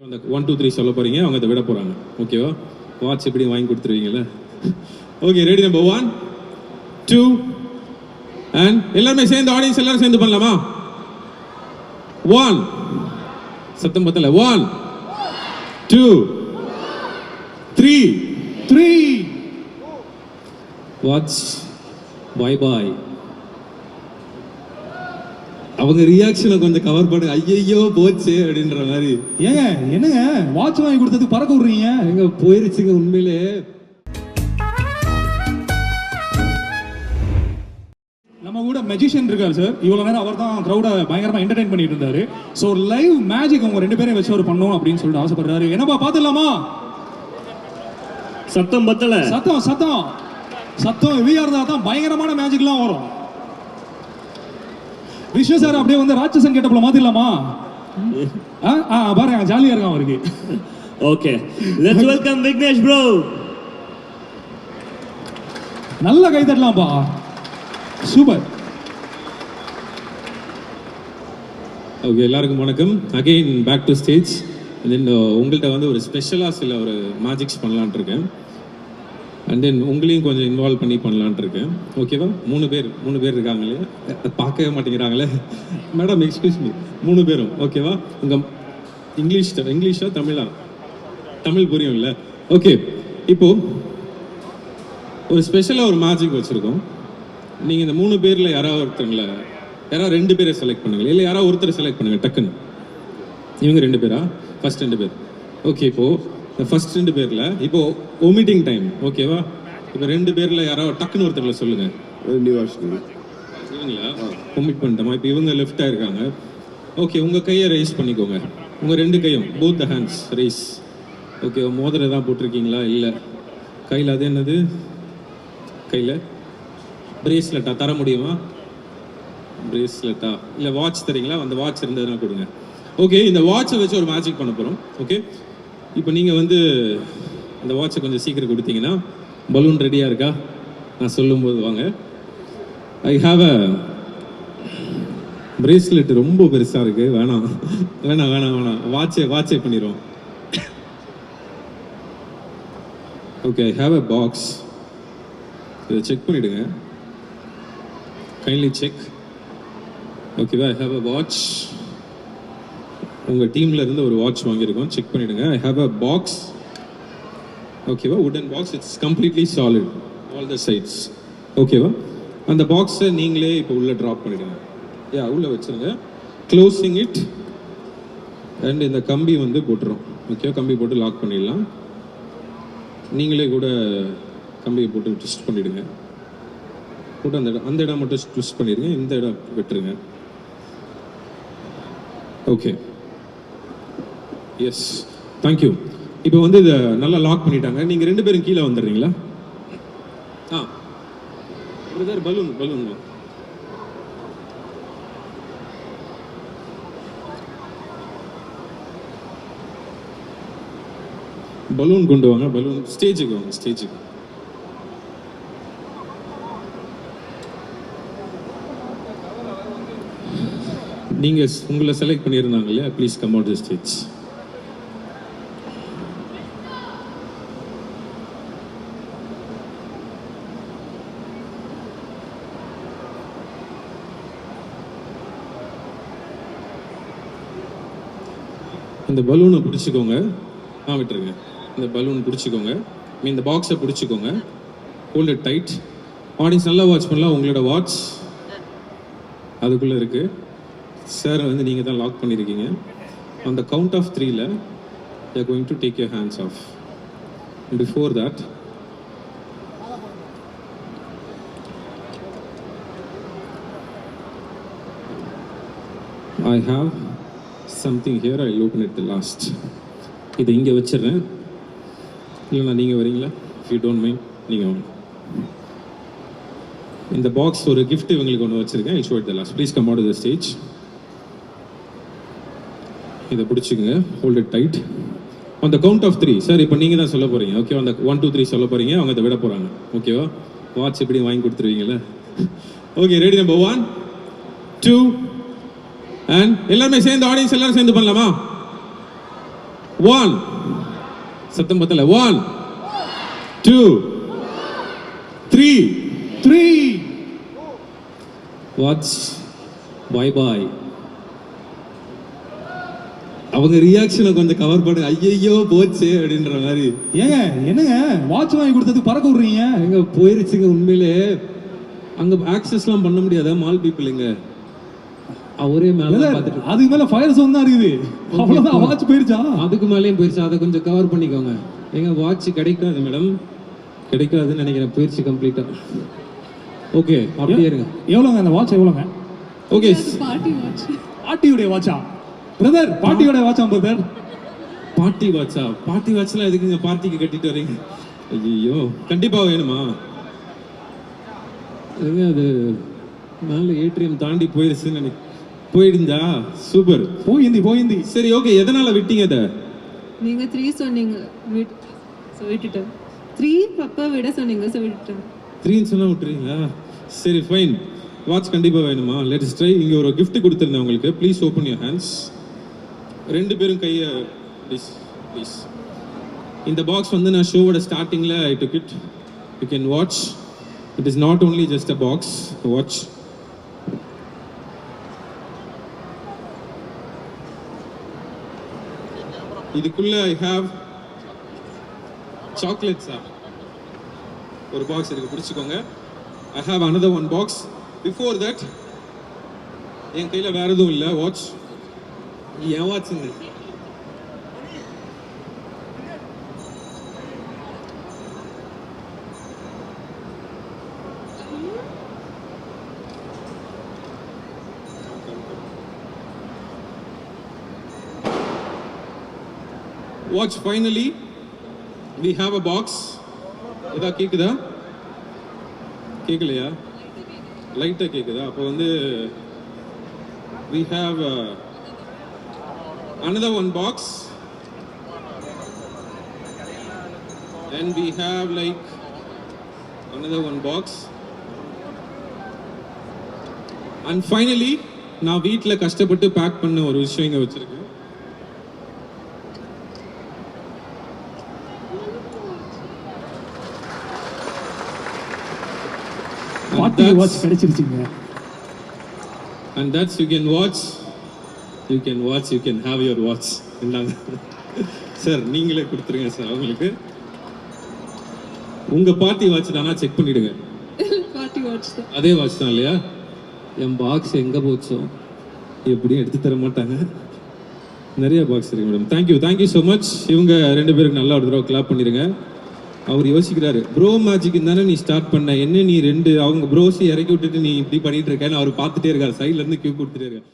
அந்த one two three சொல்ல போறீங்க அவங்க அதை விட போகிறாங்க ஓகேவா வாட்ச் எப்படி வாங்கி கொடுத்துருவீங்கல்ல? Okay ready number one two and எல்லாருமே சேர்ந்து ஆடியன்ஸ் எல்லாரும் சேர்ந்து பண்ணலாமா? ஒன் சத்தம் பத்தல. One two three three watch bye bye அவங்க ரியாக்ஷனை கொஞ்சம் கவர் பண்ணுங்க ஐயையோ போச்சு அப்படின்ற மாதிரி. ஏங்க என்னங்க? வாட்ச் வாங்கி கொடுத்ததுக்கு பறக்க விடுறீங்க? எங்க போயிருச்சுங்க உண்மையிலே. நம்ம கூட மெஜிஷியன் இருக்காரு சார் இவ்வளவு நேரம் அவர் தான் க்ரௌட பயங்கரமா என்டர்டைன் பண்ணிட்டு இருந்தாரு. ஸோ லைவ் மேஜிக் அவங்க ரெண்டு பேரையும் வச்சு அவர் பண்ணணும் அப்படின்னு சொல்லிட்டு ஆசைப்படுறாரு. என்னப்பா பார்த்துடலாமா? சத்தம் பத்தல. சத்தம் சத்தம். சத்தம் ஹெவியா இருந்தா தான். பயங்கரமான மேஜிக்லாம் வரும். விஸ்வ சார் அப்படியே வந்து ராட்சசன் கேட்டப்பல மாத்திடலாமா ஆ ஆ பாருங்க ஜாலியா இருக்கான் அவருக்கு. Okay let's welcome Vignesh bro நல்ல கை தட்டலாம்ப்பா சூப்பர் ஓகே எல்லாருக்கும் வணக்கம். Again back to stage then உங்கள்கிட்ட வந்து ஒரு ஸ்பெஷலாக சில ஒரு மேஜிக்ஸ் பண்ணலான்ட்டு இருக்கேன். அண்ட் தென் உங்களையும் கொஞ்சம் இன்வால்வ் பண்ணி பண்ணலான்ட்டு இருக்கேன். ஓகேவா மூணு பேர் மூணு பேர் இருக்காங்களே. இல்லையா பார்க்கவே மாட்டேங்கிறாங்களே. மேடம் எக்ஸ்கியூஸ் மீ மூணு பேரும். ஓகேவா உங்கள் இங்கிலீஷ் இங்கிலீஷா தமிழா? தமிழ் புரியும்ல? ஓகே இப்போ ஒரு ஸ்பெஷலாக ஒரு மேஜிக் வச்சுருக்கோம். நீங்கள் இந்த மூணு பேரில் யாராவது ஒருத்தங்கள யாராவது ரெண்டு பேரை செலக்ட் பண்ணுங்கள் இல்லை யாராவது ஒருத்தரை செலக்ட் பண்ணுங்கள் டக்குன்னு. இவங்க ரெண்டு பேரா? ஃபஸ்ட் ரெண்டு பேர். ஓகே இப்போது ஃபர்ஸ்ட் ரெண்டு பேர்ல இப்போ ஒமிட்டிங் டைம் ஓகேவா இப்போ ரெண்டு பேர்ல யாராவது டக்குன்னு ஒருத்தர்ல சொல்லுங்க. இவங்களா? ஒமிட் பண்ணிட்டோமா? இப்போ இவங்க லெஃப்டா இருக்காங்க. ஓகே உங்க கையை ரைஸ் பண்ணிக்கோங்க. உங்க ரெண்டு கையும் both the hands raise okay மோதிரம் தான் போட்டிருக்கீங்களா? இல்லை. கையில் அது என்னது? கையில்? பிரேஸ்லெட்டா தர முடியுமா? பிரேஸ்லெட்டா இல்லை வாட்ச் தரீங்களா? அந்த வாட்ச் இருந்ததுன்னா கொடுங்க. ஓகே இந்த வாட்சை வச்சு ஒரு மேஜிக் பண்ண போகிறோம் ஓகே இப்போ நீங்கள் வந்து அந்த வாட்சை கொஞ்சம் சீக்கிரம் கொடுத்தீங்கன்னா பலூன் ரெடியாக இருக்கா? நான் சொல்லும்போது வாங்க. ஐ ஹாவ் அ பிரேஸ்லெட் ரொம்ப பெருசாக இருக்குது வேணாம். வேணாம் வேணாம் வேணாம். வாட்சே வாட்சே பண்ணிடுவோம். Okay I have a box இதை செக் பண்ணிவிடுங்க கைண்ட்லி செக் ஓகேவா ஐ ஹாவ் அ வாட்ச் உங்கள் டீமில் இருந்து ஒரு வாட்ச் வாங்கியிருக்கோம். செக் பண்ணிவிடுங்க ஐ ஹாவ் அ பாக்ஸ் ஓகேவா உடன் box it's completely solid all the sides ஓகேவா அந்த பாக்ஸை நீங்களே இப்போ உள்ளே ட்ராப் பண்ணிவிடுங்க யா உள்ளே வச்சுருங்க. க்ளோஸிங் இட் அண்ட் இந்த கம்பி வந்து போட்டுரும் ஓகே கம்பி போட்டு லாக் பண்ணிடலாம். நீங்களே கூட கம்பியை போட்டு ட்விஸ்ட் பண்ணிவிடுங்க போட்டு அந்த இடம் அந்த இடம் மட்டும் ட்விஸ்ட் பண்ணிடுங்க. இந்த இடம் விட்டுருங்க. ஓகே எஸ் தேங்க்யூ இப்போ வந்து இதை நல்லா லாக் பண்ணிட்டாங்க. நீங்கள் ரெண்டு பேரும் கீழே வந்துடுறீங்களா? ஆ. பிரதர் பலூன் பலூன் பலூன் கொண்டு வாங்க பலூன் ஸ்டேஜுக்கு வாங்க ஸ்டேஜுக்கு நீங்க உங்களை செலக்ட் பண்ணியிருந்தாங்க இல்லையா please come out the stage இந்த பலூனை பிடிச்சிக்கோங்க. ஆ விட்டுருங்க. இந்த பலூன் பிடிச்சிக்கோங்க. மீன் இந்த பாக்ஸை பிடிச்சிக்கோங்க. ஹோல்ட் இட் டைட் ஆடியன்ஸ் நல்லா வாட்ச் பண்ணலாம். உங்களோட வாட்ச் அதுக்குள்ளே இருக்குது சார் வந்து நீங்கள் தான் லாக் பண்ணியிருக்கீங்க அந்த கவுண்ட் ஆஃப் த்ரீல you going to take your hands off before that I have something here I open it the last இதை இங்கே வச்சிடுறேன். இல்லைண்ணா நீங்கள் வரீங்களா? யூ டோன்ட் மைண்ட் நீங்கள் வாங்க. இந்த பாக்ஸ் ஒரு கிஃப்ட் இவங்களுக்கு ஒன்று வச்சுருக்கேன். I show it the last please come out the stage இதை பிடிச்சிக்கங்க. ஹோல்ட் இட் டைட் அந்த கவுண்ட் ஆஃப் த்ரீ சார் இப்போ நீங்கள் தான் சொல்ல போகிறீங்க ஓகே அந்த ஒன் டூ த்ரீ சொல்ல போகிறீங்க அவங்க அதை விட போகிறாங்க ஓகேவா வாட்ச் எப்படி வாங்கி கொடுத்துருவீங்களே okay ready number one two and எல்லாருமே சேர்ந்து ஆடியன்ஸ் எல்லாரும் சேர்ந்து பண்ணலாமா? ஒன் சத்தம் பத்தல. One two three three watch bye bye அவங்க ரியாக்ஷனை கொஞ்சம் கவர் பண்ணு. ஐயையோ போச்சு அப்படின்ற மாதிரி. ஏங்க என்னங்க? வாட்ச் வாங்கி கொடுத்ததுக்கு பறக்க விடுறீங்க? எங்க போயிருச்சுங்க உண்மையிலே. அங்க ஆக்சஸ்லாம் பண்ண முடியாத மால் பீப்புள் எங்க அவரே மேல அதுக்கு மேல ஃபயர் சோன் தான் இருக்குது. அவ்வளவுதான் வாட்ச் போயிருச்சா? அதுக்கு மேலேயும் போயிருச்சு. அதை கொஞ்சம் கவர் பண்ணிக்கோங்க. எங்க வாட்ச் கிடைக்காது மேடம் கிடைக்காதுன்னு நினைக்கிறேன். போயிருச்சு கம்ப்ளீட்டா ஓகே அப்படியே இருங்க. எவ்வளோங்க அந்த வாட்ச் எவ்வளோங்க ஓகே பார்ட்டி வாட்ச் பாட்டியுடைய வாட்சா பிரதர் பாட்டியோட வாட்சா பிரதர் பார்ட்டி வாட்சா பார்ட்டி வாட்ச்லாம் எதுக்குங்க பார்ட்டிக்கு கட்டிட்டு வரீங்க ஐயோ கண்டிப்பா வேணுமா? அது மேல ஏடிஎம் தாண்டி போயிருச்சுன்னு நினை போயிடுந்தா சூப்பர். போயிந்தி போயிந்தி சரி ஓகே எதனால விட்டீங்க அதை? நீங்க த்ரீ சொன்னீங்க ஸோ விட்டுட்டேன் த்ரீ பப்பா விட சொன்னீங்க ஸோ விட்டுட்டேன் த்ரீன்னு சொன்னா விட்டுறீங்களா? சரி ஃபைன் வாட்ச் கண்டிப்பா வேணுமா? லெட்ஸ் ட்ரை இங்க ஒரு gift கொடுத்துருந்தேன் உங்களுக்கு. ப்ளீஸ் ஓப்பன் யூர் ஹேண்ட்ஸ் ரெண்டு பேரும் கையை ப்ளீஸ் ப்ளீஸ் இந்த பாக்ஸ் வந்து நான் ஷோவோட ஸ்டார்டிங்கில் I took it you can watch it is not only just a box watch இதுக்குள்ள ஐ ஹாவ் சார் ஒரு பாக்ஸ் இருக்கு பிடிச்சிக்கோங்க. I have another one box before that என் கையில் வேறு எதுவும் இல்லை. வாட்ச் என் வாட்சுங்க watch finally we have a box இதா கேட்குதா கேட்கலையா லைட்டாக கேட்குதா அப்போ வந்து we have uh, another one box and we have like another one box. And finally நான் வீட்டில் கஷ்டப்பட்டு பேக் பண்ண ஒரு விஷயம் இங்கே வச்சுருக்கேன் that's- வாட்ச் கிடைச்சிருச்சுங்க. And that's you can watch you can watch you can have your watch. இந்தாங்க சார் நீங்களே கொடுத்துருங்க சார் அவங்களுக்கு. உங்க பார்ட்டி வாட்ச் தானா? செக் பண்ணிடுங்க. பார்ட்டி வாட்ச் தான். அதே வாட்ச் தான் இல்லையா? என் பாக்ஸ் எங்க போச்சோ? எப்படியும் எடுத்து தர மாட்டாங்க. நிறைய பாக்ஸ் இருக்கு madam thank you thank you so much இவங்க ரெண்டு பேருக்கு நல்லா ஒரு தடவை கிளாப் பண்ணிடுங்க. அவர் யோசிக்கிறாரு ப்ரோ மேஜிக் தானே நீ ஸ்டார்ட் பண்ண. என்ன நீ ரெண்டு அவங்க ப்ரோஸை இறக்கி விட்டுட்டு நீ இப்படி பண்ணிட்டு இருக்கேன்னு அவர் பார்த்துட்டே இருக்காரு. சைட்ல இருந்து கியூ கொடுத்துட்டே இருக்காரு.